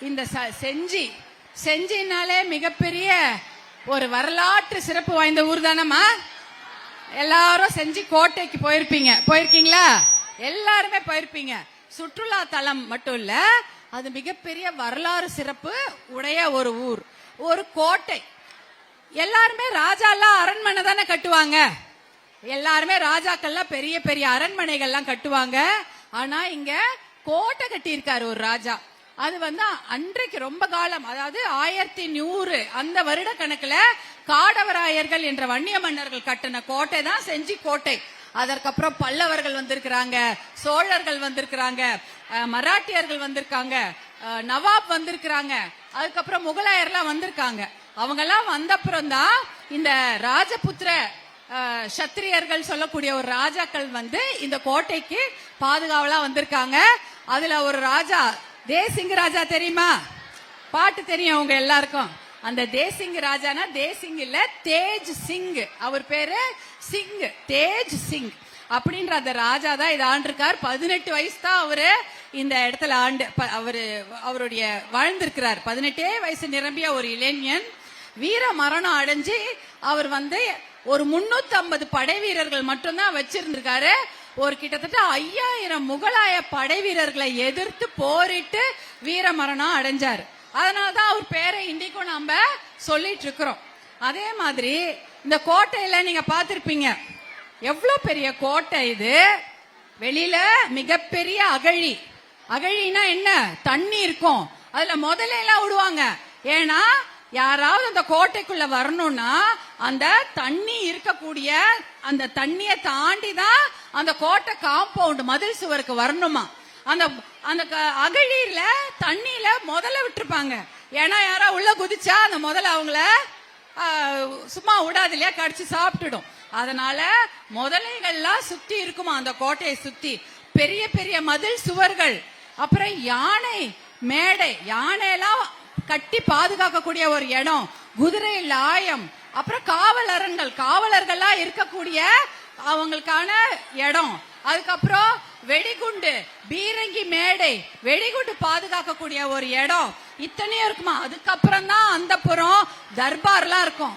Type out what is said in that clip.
இந்த ச- செஞ்சி. செஞ்சினாலே மிகப்பெரிய ஒரு வரலாற்று சிறப்பு வாய்ந்த ஊர் தானம்மா? எல்லாரும் செஞ்சி கோட்டைக்கு போயிருப்பீங்க. போயிருக்கீங்களா? எல்லாருமே போயிருப்பீங்க. சுற்றுலா தலம் மட்டும் இல்ல அது மிகப்பெரிய வரலாறு சிறப்பு உடைய ஒரு ஊர். ஒரு கோட்டை. எல்லாருமே ராஜா எல்லாம் அரண்மனை தானே கட்டுவாங்க. எல்லாருமே ராஜாக்கள்லாம் பெரிய பெரிய அரண்மனைகள்லாம் கட்டுவாங்க. ஆனா இங்க கோட்டை கட்டியிருக்காரு ஒரு ராஜா. அது வந்து அன்றைக்கு ரொம்ப காலம் அதாவது ஆயிரத்தி நூறு அந்த வருட கணக்குல காடவராயர்கள் என்ற வன்னிய மன்னர்கள் கட்டின கோட்டை தான் செஞ்சி கோட்டை. அதற்கப்புறம் பல்லவர்கள் வந்திருக்கிறாங்க சோழர்கள் வந்திருக்கிறாங்க மராட்டியர்கள் வந்திருக்காங்க நவாப் வந்திருக்கிறாங்க அதுக்கப்புறம் முகலாயர்லாம் வந்திருக்காங்க. அவங்க எல்லாம் வந்தப்புறம் தான் இந்த ராஜபுத்திர சத்திரியர்கள் சொல்லக்கூடிய ஒரு ராஜாக்கள் வந்து இந்த கோட்டைக்கு பாதுகாவலா வந்திருக்காங்க. அதுல ஒரு ராஜா தேசிங்க ராஜா தெரியுமா? பாட்டு தெரியும் அவங்க எல்லாருக்கும். அந்த தேசிங் ராஜானா தேசிங் இல்ல தேஜ் சிங். அவர் பேரு சிங் தேஜ் சிங். அப்படின்ற அந்த ராஜா தான் இதை ஆண்டிருக்கார். பதினெட்டு வயசு தான் அவரு இந்த இடத்துல ஆண்டு ப- அவரு அவருடைய வாழ்ந்திருக்கிறார். பதினெட்டே வயசு நிரம்பிய ஒரு இளைஞன் வீர மரணம் அடைஞ்சு அவர் வந்து ஒரு முன்னூத்தி ஐம்பது படை வீரர்கள் மட்டும்தான் வச்சிருந்திருக்காரு. ஒரு கிட்டத்தட்ட ஐயாயிரம் முகலாய படை வீரர்களை எதிர்த்து போரிட்டு வீர மரணம் அடைஞ்சார். அதனாலதான் அவர் பேரை இன்றைக்கும் நாம சொல்லிட்டு இருக்கிறோம். அதே மாதிரி இந்த கோட்டையில நீங்க பாத்திருப்பீங்க எவ்வளவு பெரிய கோட்டை இது. வெளியில மிகப்பெரிய அகழி. அகழினா என்ன? தண்ணி இருக்கும். அதுல முதல்ல எல்லாம் விடுவாங்க. ஏன்னா யாராவது அந்த கோட்டைக்குள்ள வரணும்னா அந்த தண்ணி இருக்கக்கூடிய அந்த தண்ணியை தாண்டி தான் அந்த கோட்டை காம்பவுண்ட் மதில் சுவருக்கு வரணுமா? அந்த அந்த க- அகழியில தண்ணியில முதல்ல விட்டுருப்பாங்க. ஏன்னா யாரா உள்ள குதிச்சா அந்த முதல்ல அவங்கள சும்மா விடாது இல்லையா? கடிச்சு சாப்பிட்டுடும். அதனால முதலைகள்லாம் சுத்தி இருக்குமா? அந்த கோட்டையை சுத்தி. பெரிய பெரிய மதில் சுவர்கள். அப்புறம் யானை மேடை. யானை எல்லாம் கட்டி பாதுகாக்கக்கூடிய ஒரு இடம். குதிரை லாயம் அப்புறம் காவலரங்கள். காவலர்கள்லாம் இருக்கக்கூடிய அவங்களுக்கான இடம். அதுக்கப்புறம் வெடிகுண்டு பீரங்கி மேடை வெடிகுண்டு பாதுகாக்கக்கூடிய ஒரு இடம். இத்தனையும் இருக்குமா? அதுக்கப்புறம் தான் அந்த புறம் தர்பார்லாம் இருக்கும்.